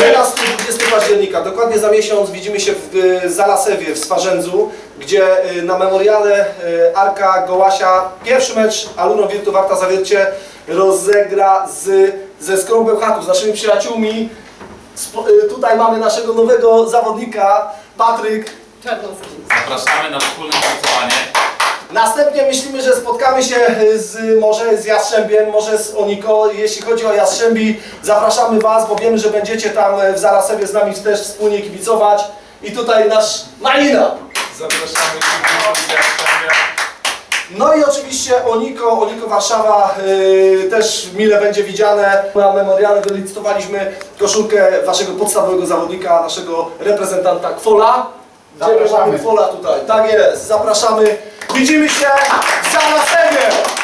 Teraz 20 października, dokładnie za miesiąc widzimy się w y, Zalasewie w Swarzędzu, gdzie y, na memoriale y, Arka Gołasia pierwszy mecz Aluno Wirtu Warta Zawiercie rozegra z, ze Skrą Bełchatów, z naszymi przyjaciółmi. Tutaj mamy naszego nowego zawodnika, Patryk. Zapraszamy na wspólne pracowanie. Następnie myślimy, że spotkamy się y, z, może z Jastrzębiem, może z Oniko. Jeśli chodzi o Jastrzębi, zapraszamy Was, bo wiemy, że będziecie tam y, w Zarasewie z nami też wspólnie kibicować. I tutaj nasz Malina. Zapraszamy kibiców z Jastrzębia. No i oczywiście Oniko, Oniko Warszawa y, też mile będzie widziane. Na memoriale wylicytowaliśmy koszulkę waszego podstawowego zawodnika, naszego reprezentanta Kwola. Gdzie my mamy Kwola tutaj? Tak jest, zapraszamy. Widzimy się w Zarasewie.